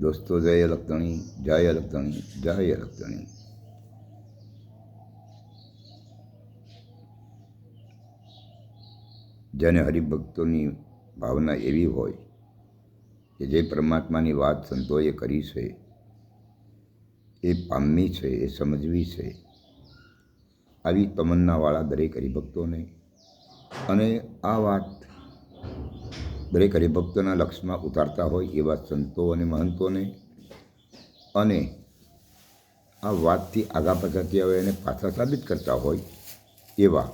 દોસ્તો, જય લખતણી જય લખતણી જય લખતણી જેને હરિભક્તોની ભાવના એવી હોય કે જે પરમાત્માની વાત સંતોએ કરી છે, એ પામવી છે, એ સમજવી છે, આવી તમન્નાવાળા દરેક હરિભક્તોને. અને આ વાત દરેક હરિભક્તોના લક્ષમાં ઉતારતા હોય એવા સંતો અને મહંતોને. અને આ વાતથી આગા પાછાથી હવે એને પાછા સાબિત કરતા હોય એવા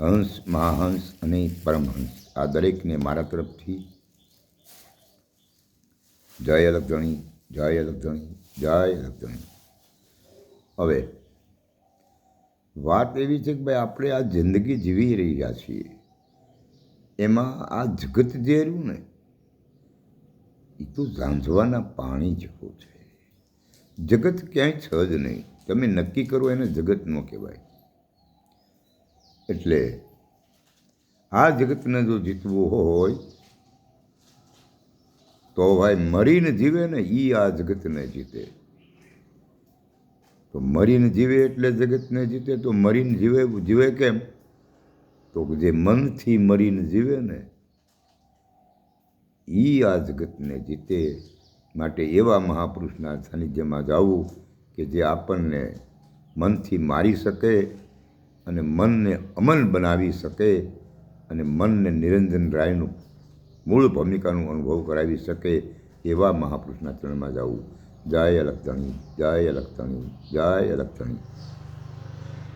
હંસ, મહાહંસ અને પરમહંસ. આ દરેકને મારા તરફથી જય અલગજણી જય અલગજણી જય અલગજણી. હવે વાત એવી છે કે ભાઈ આપણે આ જિંદગી જીવી રહ્યા છીએ. એમાં આ જગત જે રહ્યું ને એ તો ઝાંઝવાના પાણી જેવું છે. જગત ક્યાંય છે જ નહીં. તમે નક્કી કરો એને જગત ન કહેવાય. એટલે આ જગતને જો જીતવું હોય, તો ભાઈ મરીને જીવે ને એ આ જગતને જીતે. તો મરીને જીવે એટલે જગતને જીતે, તો મરીને જીવે જીવે કેમ? તો જે મનથી મરીને જીવે ને એ આ જગતને જીતે માટે એવા મહાપુરુષના સાનિધ્યમાં જવું કે જે આપણને મનથી મારી શકે અને મનને અમન બનાવી શકે અને મનને નિરંજન રાયનું મૂળ ભૂમિકાનું અનુભવ કરાવી શકે એવા મહાપુરુષના ચરણમાં જવું જય અલગતણી જય અલગતણી જય અલગતણી